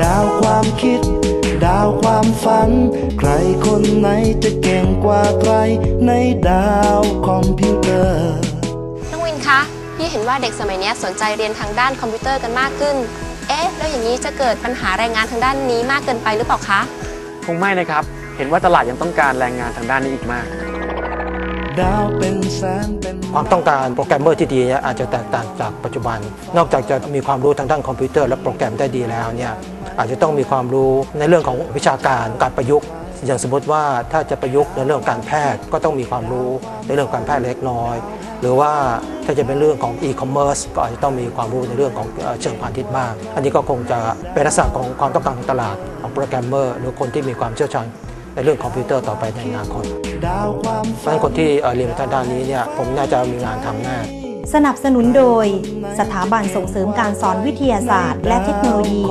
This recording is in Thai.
ดาวความคิด ดาวความฝัน ใครคนไหนจะเก่งกว่าใคร ในดาวคอมพิวเตอร์ น้องวินคะ พี่เห็นว่าเด็กสมัยนี้สนใจเรียนทางด้านคอมพิวเตอร์กันมากขึ้น เอ๊ะ แล้วอย่างนี้จะเกิดปัญหาแรงงานทางด้านนี้มากเกินไปหรือเปล่าคะ คงไม่นะครับ เห็นว่าตลาดยังต้องการแรงงานทางด้านนี้อีกมาก ดาวเป็นแสนเป็นความต้องการโปรแกรมเมอร์ที่ดีเนี่ยอาจจะแตกต่างจากปัจจุบัน นอกจากจะมีความรู้ทางด้านคอมพิวเตอร์และโปรแกรมได้ดีแล้วเนี่ย อาจจะต้องมีความรู้ในเรื่องของวิชาการการประยุกต์ อย่างสมมติว่าถ้าจะประยุกต์ในเรื่องการแพทย์ก็ต้องมีความรู้ในเรื่องการแพทย์เล็กน้อย หรือว่าถ้าจะเป็นเรื่องของอีคอมเมิร์ซก็อาจจะต้องมีความรู้ในเรื่องของเชิงพาณิชย์บ้างอันนี้ก็คงจะเป็นลักษณะของความต้องการของตลาดของโปรแกรมเมอร์หรือคนที่มีความเชี่ยวชาญในเรื่องคอมพิวเตอร์ต่อไปในอนาคตดาวความเพราะฉะนั้นคนที่เรียนทางด้านนี้เนี่ยผมน่าจะมีงานทำแน่สนับสนุนโดย สถาบันส่งเสริมการสอนวิทยาศาสตร์ และเทคโนโลยี